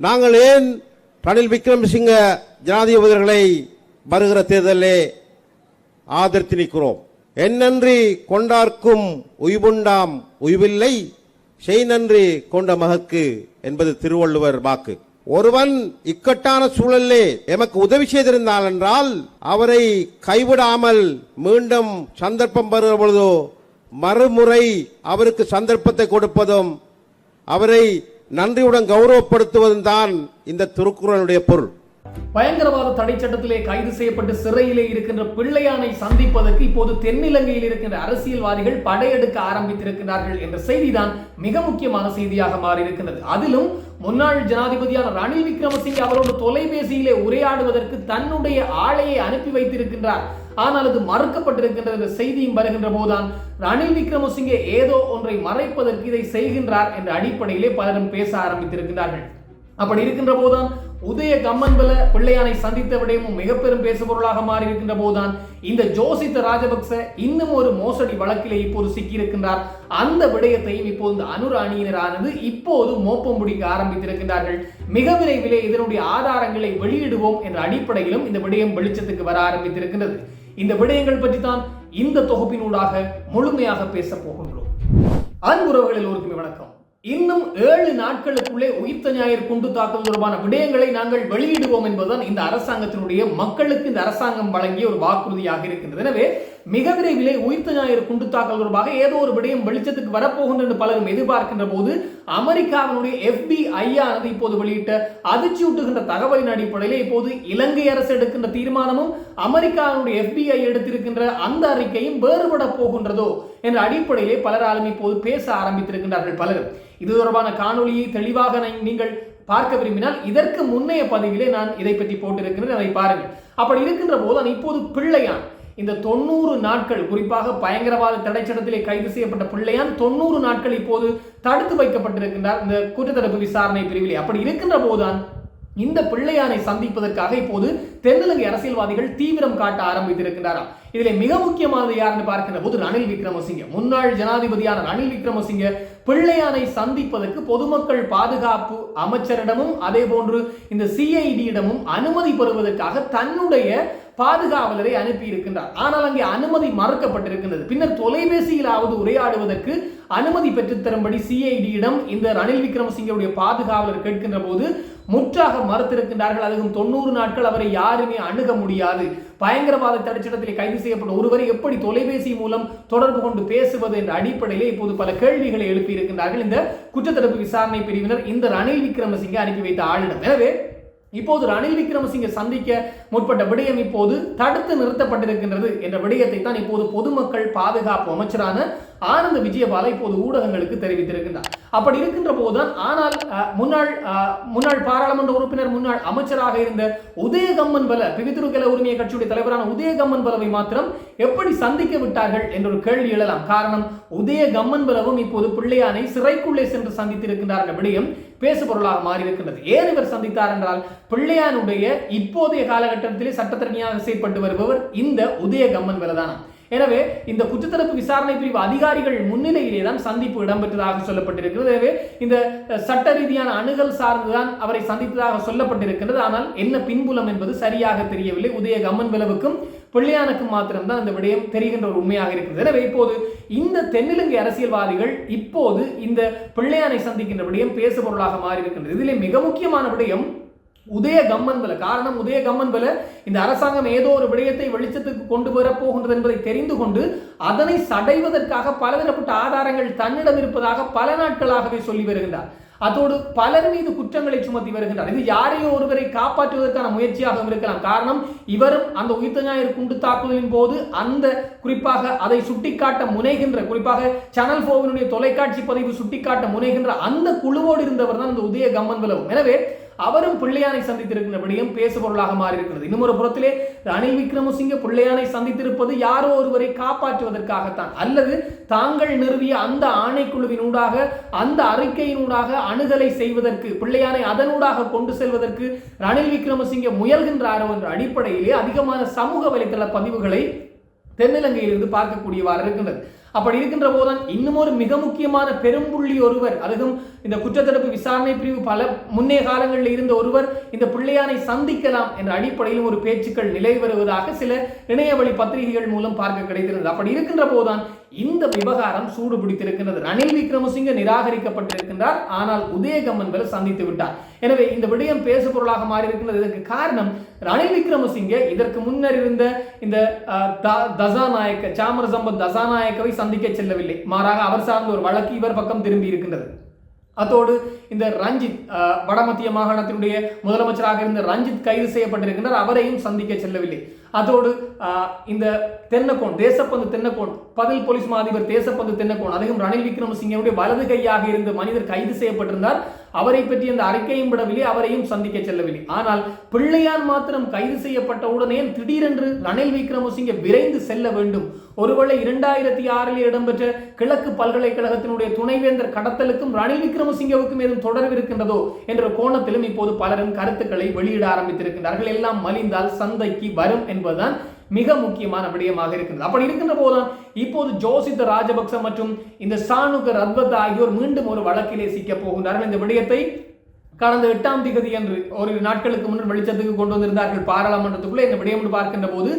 நாங்கள் ஏன் ரணில் விக்ரமசிங்க ஜனாதிபதிகளை வருகிற தேர்தலே ஆதரித்து நிற்கிறோம் என்னன்றி கொண்டார்க்கும் உய்வுண்டாம் உய்வில்லை செய் நன்றி கொண்ட மகக்கு என்பது திருவள்ளுவர் வாக்கு. ஒருவன் இக்கட்டான சூழலிலே எமக்கு உதவி செய்திருந்தால் என்றால் அவரை கைவிடாமல் மீண்டும் சந்தர்ப்பம் வருகிற பொழுதோ மறுமுறை அவருக்கு சந்தர்ப்பத்தை கொடுப்பதும் அவரை நன்றியுடன் கௌரவப்படுத்துவதும் தான் இந்த திருக்குறளுடைய பொருள். பயங்கரவாத தடை சட்டத்திலே கைது செய்யப்பட்டு சிறையிலே இருக்கின்ற பிள்ளையானை சந்திப்பதற்கு இப்போது தென்னிலங்கையில் இருக்கின்ற அரசியல்வாதிகள் படையெடுக்க ஆரம்பித்திருக்கிறார்கள் என்ற செய்திதான் மிக முக்கியமான செய்தியாக மாறியிருக்கிறது அதிலும் முன்னாள் ஜனாதிபதியான ரணில் விக்ரமசிங்கே அவரோடு தொலைபேசியிலே உரையாடுவதற்கு தன்னுடைய ஆளையை அனுப்பி வைத்திருக்கின்றார். ஆனால் அது மறுக்கப்பட்டிருக்கின்றது செய்தியும் வருகின்ற போதுதான் ரணில் விக்ரமசிங்கே ஏதோ ஒன்றை மறைப்பதற்கு இதை செய்கின்றார் என்ற அடிப்படையிலே பலரும் பேச ஆரம்பித்திருக்கின்றார்கள். அப்படி இருக்கின்ற போதுதான் உதய கம்மன்பல பிள்ளையானை சந்தித்த விடயமும் மிக பெரும் பேசுபொருளாக மாறி இருக்கின்ற போதுதான் இந்த ஜோசித்த ராஜபக்ச இன்னும் ஒரு மோசடி வழக்கிலே இப்போது சிக்கியிருக்கின்றார். அந்த விடயத்தையும் இப்போது இந்த அனுர அணியினரானது இப்போது மோப்பம் பிடிக்க ஆரம்பித்திருக்கின்றார்கள். மிக விரைவிலே இதனுடைய ஆதாரங்களை வெளியிடுவோம் என்ற அடிப்படையிலும் இந்த விடயம் வெளிச்சத்துக்கு வர ஆரம்பித்திருக்கின்றது. இந்த விடயங்கள் பற்றி தான் இந்த தொகுப்பினூடாக முழுமையாக பேச போகின்றோம். அன்புறவுகளில் ஒருக்குமே வணக்கம். இன்னும் ஏழு நாட்களுக்குள்ளே உயிர்த்த ஞாயிறு குண்டு தாக்குதல் தொடர்பான விடயங்களை நாங்கள் வெளியிடுவோம் என்பதுதான் இந்த அரசாங்கத்தினுடைய மக்களுக்கு இந்த அரசாங்கம் வழங்கிய ஒரு வாக்குறுதியாக இருக்கின்றது. எனவே மிக விரைவிலே உயிர்த்த ஞாயிறு குண்டு தாக்கல் தொடர்பாக ஏதோ ஒரு விடயம் வெளிச்சத்துக்கு வரப்போகின்ற பலரும் எதிர்பார்க்கின்ற போது அமெரிக்காவினுடைய FBI ஆனது இப்போது வெளியிட்ட அதிர்ச்சியூட்டுகின்ற தகவலின் அடிப்படையிலே இப்போது இலங்கை அரசு எடுக்கின்ற தீர்மானமும் அமெரிக்காவினுடைய எஃபிஐ எடுத்திருக்கின்ற அந்த அறிக்கையும் வேறுபட போகின்றதோ என்ற அடிப்படையிலே பலராலும் இப்போது பேச ஆரம்பித்திருக்கின்றார்கள் பலரும். இது தொடர்பான காணொளியை தெளிவாக நீங்கள் பார்க்க விரும்பினால் இதற்கு முன்னைய பதிவிலே நான் இதை பற்றி போட்டிருக்கிறேன் அதை பாருங்கள். அப்படி இருக்கின்ற போது நான் இப்போது பிள்ளையான் இந்த தொண்ணூறு நாட்கள் குறிப்பாக பயங்கரவாத தடைச்சட்டத்திலே கைது செய்யப்பட்ட பிள்ளையான் தொண்ணூறு நாட்கள் இப்போது தடுத்து வைக்கப்பட்டிருக்கின்றார். இந்த குற்றத்தடுப்பு விசாரணை பிரிவிலே. அப்படி இருக்கின்ற போதுதான் இந்த பிள்ளையானை சந்திப்பதற்காக இப்போது தென்னிலங்கை அரசியல்வாதிகள் தீவிரம் காட்ட ஆரம்பித்திருக்கிறாராம் இதில் மிக முக்கியமானது யாருன்னு பார்க்கின்ற போது ரணில் விக்ரமசிங்க. முன்னாள் ஜனாதிபதியான ரணில் விக்ரமசிங்க பிள்ளையானை சந்திப்பதற்கு பொதுமக்கள் பாதுகாப்பு அமைச்சரிடமும் அதே போன்று இந்த சிஐடியிடமும் அனுமதி பெறுவதற்காக தன்னுடைய பாதுகாவலரை அனுப்பி இருக்கின்றார் ஆனால் அங்கே அனுமதி மறுக்கப்பட்டிருக்கின்றது. பின்னர் தொலைபேசியிலாவது உரையாடுவதற்கு அனுமதி பெற்றுத்தரும்படி சிஐடியிடம் இந்த ரணில் விக்ரமசிங்கருடைய பாதுகாவலர் கேட்கின்ற போது முற்றாக மறுத்திருக்கின்றார்கள். அதுவும் தொண்ணூறு நாட்கள் அவரை யாருமே அணுக முடியாது. பயங்கரவாத தடுச்சிடத்தில் கைது செய்யப்பட்ட ஒருவரை எப்படி தொலைபேசி மூலம் தொடர்பு கொண்டு பேசுவது என்ற அடிப்படையிலே இப்போது பல கேள்விகளை எழுப்பி இருக்கின்றார்கள் இந்த குற்றத்தடுப்பு விசாரணை பிரிவினர் இந்த ரணில் விக்ரமசிங்கை அனுப்பி வைத்த ஆளிடம். எனவே இப்போது ரணில் விக்ரமசிங்க சந்திக்க முற்பட்ட விடயம் இப்போது தடுத்து நிறுத்தப்பட்டிருக்கின்றது என்ற விடயத்தை தான் இப்போது பொதுமக்கள் பாதுகாப்பு அமைச்சரான ஆனந்த விஜயபால இப்போது ஊடகங்களுக்கு தெரிவித்திருக்கின்றார். அப்படி இருக்கின்ற போதுதான் ஆனால் முன்னாள் முன்னாள் பாராளுமன்ற உறுப்பினர் முன்னாள் அமைச்சராக இருந்த உதயகம்மன் பல பிவித்துருக்கல உரிமைய கட்சியுடைய தலைவரான உதயகம்மன் பலவை மாத்திரம் எப்படி சந்திக்க விட்டார்கள் என்ற ஒரு கேள்வி எழலாம். காரணம் உதயகம்மன் பலவும் இப்போது பிள்ளையானை சிறைக்குள்ளே சென்று சந்தித்திருக்கின்றார் என்ற விடயம் பேசுபொருளாக மாறியிருக்கின்றது. ஏன் இவர் சந்தித்தார் என்றால் பிள்ளையானுடைய இப்போதைய காலகட்டத்திலே சட்டத்தரணியாக செயற்பட்டு வருபவர் இந்த உதயகம்மன் விலதானம் எனவே இந்த குற்றத்தரப்பு விசாரணை பிரிவு அதிகாரிகள் முன்னிலையிலே தான் சந்திப்பு இடம்பெற்றதாக சொல்லப்பட்டிருக்கிறது. எனவே இந்த சட்ட ரீதியான அணுகல் சார்ந்துதான் அவரை சந்தித்ததாக சொல்லப்பட்டிருக்கிறது ஆனால் என்ன பின்புலம் என்பது சரியாக தெரியவில்லை. உதய கம்மன் விளவுக்கும் பிள்ளையானுக்கும் மாத்திரம்தான் அந்த விடயம் தெரிகின்ற ஒரு உண்மையாக இருக்கிறது. எனவே இப்போது இந்த தென்னிலங்கை அரசியல்வாதிகள் இப்போது இந்த பிள்ளையானை சந்திக்கின்ற விடயம் பேசுபொருளாக மாறி இருக்கின்றது இதிலே மிக முக்கியமான விடயம் உதய கம்மன் பல காரணம் உதய கம்மன் பல இந்த அரசாங்கம் ஏதோ ஒரு விடயத்தை வெளிச்சத்துக்கு கொண்டு வரப் போகின்றது என்பதை தெரிந்து கொண்டு அதனை சடைவதற்காக பலதரப்பட்ட ஆதாரங்கள் தன்னிடம் இருப்பதாக பல நாட்களாகவே சொல்லி வருகின்றார். அதோடு பலர் மீது குற்றங்களை சுமத்தி வருகின்றார். இது யாரையோ ஒருவரை காப்பாற்றுவதற்கான முயற்சியாக இருக்கலாம். காரணம் இவரும் அந்த உயிர்த்த ஞாயிறு குண்டு தாக்குதலின் போது அந்த குறிப்பாக அதை சுட்டிக்காட்ட முனைகின்ற குறிப்பாக சேனல் போவினுடைய தொலைக்காட்சி பதிவு சுட்டிக்காட்ட முனைகின்ற அந்த குழுவோடு இருந்தவர் தான் இந்த உதய கம்மன் விலவும் எனவே அவரும் பிள்ளையானை சந்தித்திருக்கின்ற பேசுபொருளாக மாறியிருக்கிறது. இன்னொரு இன்னும் புறத்திலே ரணில் விக்ரமசிங்க பிள்ளையானை சந்தித்திருப்பது யாரோ ஒருவரை காப்பாற்றுவதற்காகத்தான். அல்லது தாங்கள் நிறுவிய அந்த ஆணைக்குழுவினூடாக அந்த அறிக்கையினூடாக அணுகலை செய்வதற்கு பிள்ளையானை அதனூடாக கொண்டு செல்வதற்கு ரணில் விக்ரமசிங்க முயல்கின்றாரோ என்ற அடிப்படையிலே அதிகமான சமூக வலைத்தள பதிவுகளை தென்னிலங்கையிலிருந்து பார்க்கக்கூடியவாறு இருக்கின்றது. அப்படி இருக்கின்ற போதுதான் இன்னும் ஒரு மிக முக்கியமான பெரும்புள்ளி ஒருவர் அதுவும் இந்த குற்றத்தடுப்பு விசாரணை பிரிவு பல முன்னே காலங்களில் இருந்த ஒருவர் இந்த பிள்ளையானை சந்திக்கலாம் என்ற அடிப்படையில் ஒரு பேச்சுக்கள் நிலை வருவதாக சில இணையவழி பத்திரிகைகள் மூலம் பார்க்க கிடைத்திருந்தது. அப்படி இருக்கின்ற போதுதான் இந்த விவகாரம் சூடு பிடித்திருக்கின்றது. ரணில் விக்ரமசிங்க நிராகரிக்கப்பட்டிருக்கின்றார். ஆனால் உதயகம்மன்களை சந்தித்து விட்டார். எனவே இந்த விடயம் பேசு பொருளாக மாறி இருக்கின்றது இதற்கு காரணம் ரணில் விக்ரமசிங்க இதற்கு முன்னர் இருந்த இந்த அஹ், த- தசாநாயக்க சாமர சம்பத் தசாநாயக்கவை சந்திக்க செல்லவில்லை. மாறாக அவர் சார்ந்த ஒரு வழக்கு இவர் பக்கம் திரும்பி இருக்கின்றது. அத்தோடு இந்த ரஞ்சித் அஹ், வடமத்திய மாகாணத்தினுடைய முதலமைச்சராக இருந்த ரஞ்சித் கைது செய்யப்பட்டிருக்கின்றார். அவரையும் சந்திக்க செல்லவில்லை. அதோடு இந்த தென்னக்கோன் தேசப்பந்து தென்னக்கோன் பதில் போலீஸ் மாதிபர் தேசப்பந்து தென்னக்கோன் அதிகம் ரணில் விக்ரமசிங்கனுடைய வலது கையாக இருந்த மனிதர் கைது செய்யப்பட்டிருந்தார். அவரை பற்றி அந்த அறிக்கையும் விடவில்லை அவரையும் சந்திக்க செல்லவில்லை. ஆனால் பிள்ளையார் மாத்திரம் கைது செய்யப்பட்ட உடனே திடீரென்று ரணில் விக்ரமசிங்க விரைந்து செல்ல வேண்டும். ஒருவேளை இரண்டாயிரத்தி ஆறில் இடம்பெற்ற கிழக்கு பல்கலைக்கழகத்தினுடைய துணைவேந்தர் கடத்தலுக்கும் ரணில் விக்ரமசிங்கவுக்கும் ஏதும் தொடர்பு இருக்கின்றதோ என்ற கோணத்திலும் இப்போது பலரும் கருத்துக்களை வெளியிட ஆரம்பித்திருக்கின்றார்கள். எல்லாம் மலிந்தால் சந்தைக்கு வரும் என்பதுதான் மிக முக்கியமான விடயமாக இருக்கிறது அப்படி இருக்கின்ற போதுதான் இப்போது ஜோசித்த ராஜபக்ச மற்றும் இந்த சாணுகர் ரத்வத் ஆகியோர் மீண்டும் ஒரு வழக்கிலே சிக்க போகின்றார்கள். இந்த விடயத்தை கடந்த எட்டாம் திகதி என்று ஒரு நாட்களுக்கு முன்னர் வெளிச்சத்துக்கு கொண்டு வந்திருந்தார்கள். பாராளுமன்றத்துக்குள்ளே இந்த விடயம் என்று பார்க்கின்ற போது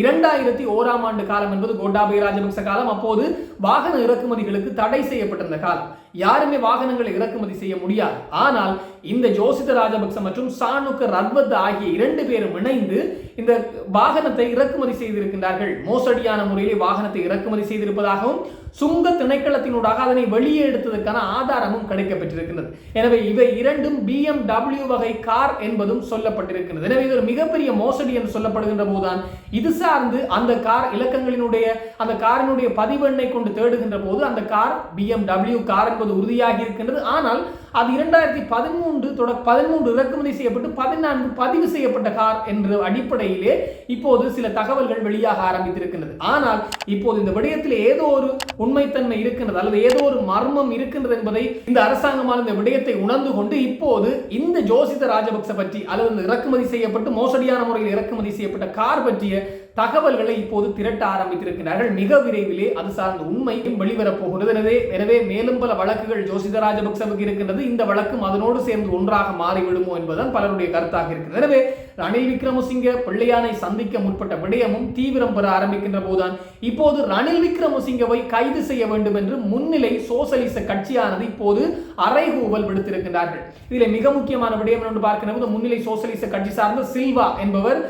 இரண்டாயிரத்தி ஓராம் ஆண்டு காலம் என்பது கோட்டாபய ராஜபக்ச காலம் அப்போது வாகன இறக்குமதிகளுக்கு தடை செய்யப்பட்டிருந்த காலம். யாருமே வாகனங்களை இறக்குமதி செய்ய முடியாது. ஆனால் இந்த ஜோசித ராஜபக்ச மற்றும் சாணுக்க ரத்வத் ஆகிய இரண்டு பேரும் இணைந்து இந்த வாகனத்தை இறக்குமதி செய்திருக்கின்றார்கள். மோசடியான முறையிலே வாகனத்தை இறக்குமதி செய்திருப்பதாகவும் சுங்க திணைக்களத்தினூடாக அதனை வெளியே எடுத்ததற்கான ஆதாரமும் கிடைக்கப்பட்டிருக்கின்றது. எனவே இவை இரண்டும் பிஎம்டபிள்யூ வகை கார் என்பதும் சொல்லப்பட்டிருக்கிறது எனவே இது ஒரு மிகப்பெரிய மோசடி என்று சொல்லப்படுகின்ற போதுதான் இது சார்ந்து அந்த கார் இலக்கங்களினுடைய அந்த காரினுடைய பதிவெண்ணை கொண்டு தேடுகின்ற போது அந்த கார் பிஎம்டபிள்யூ கார் என்பது உறுதியாகி இருக்கின்றது. ஆனால் அது இரண்டாயிரத்தி பதிமூன்று தொட பதிமூன்று இறக்குமதி செய்யப்பட்டு பதினான்கு பதிவு செய்யப்பட்ட கார் என்ற அடிப்படையிலே இப்போது சில தகவல்கள் வெளியாக ஆரம்பித்திருக்கின்றது. ஆனால் இப்போது இந்த விடயத்தில் ஏதோ ஒரு உண்மைத்தன்மை இருக்கின்றது அல்லது ஏதோ ஒரு மர்மம் இருக்கின்றது என்பதை இந்த அரசாங்கமான இந்த விடயத்தை உணர்ந்து கொண்டு இப்போது இந்த ஜோசித ராஜபக்ச பற்றி அல்லது இறக்குமதி செய்யப்பட்டு மோசடியான முறையில் இறக்குமதி செய்யப்பட்ட கார் பற்றிய தகவல்களை இப்போது திரட்ட ஆரம்பித்திருக்கிறார்கள். மிக விரைவிலே அது சார்ந்த உண்மையும் வெளிவரப் போகிறது. எனவே எனவே மேலும் பல வழக்குகள் ஜோசித ராஜபக்சவுக்கு இருக்கின்றது. இந்த வழக்கும் அதனோடு சேர்ந்து ஒன்றாக மாறிவிடுமோ என்பதுதான் பலருடைய கருத்தாக இருக்கிறது. எனவே ரணில் விக்ரமசிங்க பிள்ளையானை சந்திக்க முற்பட்ட விடயமும் தீவிரம் பெற ஆரம்பிக்கின்ற போதுதான் இப்போது ரணில் விக்ரமசிங்கவை கைது செய்ய வேண்டும் என்று முன்னிலை சோசலிச கட்சியானது இப்போது அறைகூவல் விடுத்திருக்கின்றார்கள். இதில் மிக முக்கியமான விடயம் என்று பார்க்கிற போது முன்னிலை சோசலிச கட்சி சார்ந்த சில்வா என்பவர்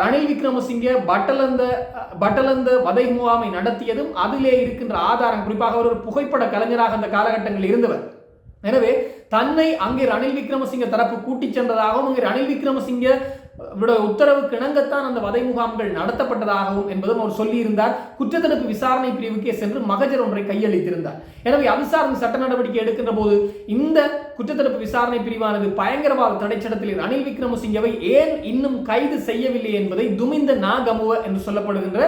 ரணில் விக்ரமசிங்கே பட்டலந்த பட்டலந்த வதை முகாமை நடத்தியதும் அதிலே இருக்கின்ற ஆதாரம் குறிப்பாக அவர் ஒரு புகைப்பட கலைஞராக அந்த காலகட்டங்களில் இருந்தவர். எனவே தன்னை அங்கே ரணில் விக்ரமசிங்க தரப்பு கூட்டிச் சென்றதாகவும் அங்கே ரணில் விக்ரமசிங்க விட உத்தரவுக்கு இணங்கத்தான் அந்த வதை முகாம்கள் நடத்தப்பட்டதாகவும் என்பதும் அவர் சொல்லியிருந்தார். குற்றத்தடுப்பு விசாரணை பிரிவுக்கே சென்று மகஜர் ஒன்றை கையளித்திருந்தார். எனவே அவிசாரணை சட்ட நடவடிக்கை எடுக்கின்ற போது இந்த குற்றத்தடுப்பு விசாரணை பிரிவானது பயங்கரவாத தடைச்சட்டத்தில் ரணில் விக்ரமசிங்கவை ஏன் இன்னும் கைது செய்யவில்லை என்பதை துமிந்த நாகமுவ என்று சொல்லப்படுகின்ற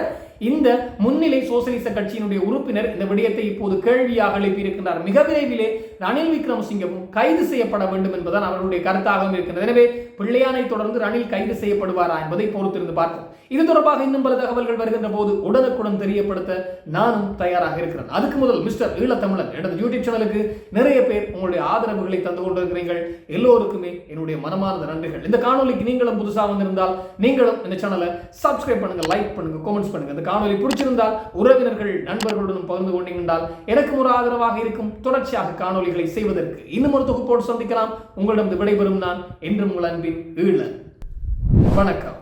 இந்த முன்னிலை சோசலிச கட்சியினுடைய உறுப்பினர் இந்த விடயத்தை இப்போது கேள்வியாக எழுப்பியிருக்கின்றார். மிக விரைவிலே ரணில் விக்ரமசிங்கவும் கைது செய்யப்பட வேண்டும் என்பதுதான் அவருடைய கருத்தாகவும் இருக்கின்றது. எனவே பிள்ளையானை தொடர்ந்து ரணில் கைது செய்யப்படுவாரா என்பதை பொறுத்திருந்து பார்ப்போம். இது தொடர்பாக இன்னும் பல தகவல்கள் வருகின்ற போது உடனுக்குடன் தெரியப்படுத்த நானும் தயாராக இருக்கிறேன். அதுக்கு முதல் மிஸ்டர் ஈழத்தமிழன் எனது யூடியூப் சேனலுக்கு நிறைய பேர் உங்களுடைய ஆதரவுகளை தந்து கொண்டிருக்கிறீர்கள். எல்லோருக்குமே என்னுடைய மனமார்ந்த நன்றிகள். இந்த காணொலிக்கு நீங்களும் புதுசாக வந்திருந்தால் நீங்களும் இந்த சேனலை சப்ஸ்கிரைப் பண்ணுங்க லைக் பண்ணுங்க கமெண்ட்ஸ் பண்ணுங்க. இந்த காணொலி பிடிச்சிருந்தால் உறவினர்கள் நண்பர்களுடன் பகிர்ந்து கொண்டீங்கன்றால் எனக்கும் ஒரு ஆதரவாக இருக்கும். தொடர்ச்சியாக காணொலிகளை செய்வதற்கு இன்னும் ஒரு தொகுப்போடு சந்திக்கலாம். உங்களிடம் விடைபெறும் நான் என்றும் உங்கள் அன்பின் ஈழன். வணக்கம்.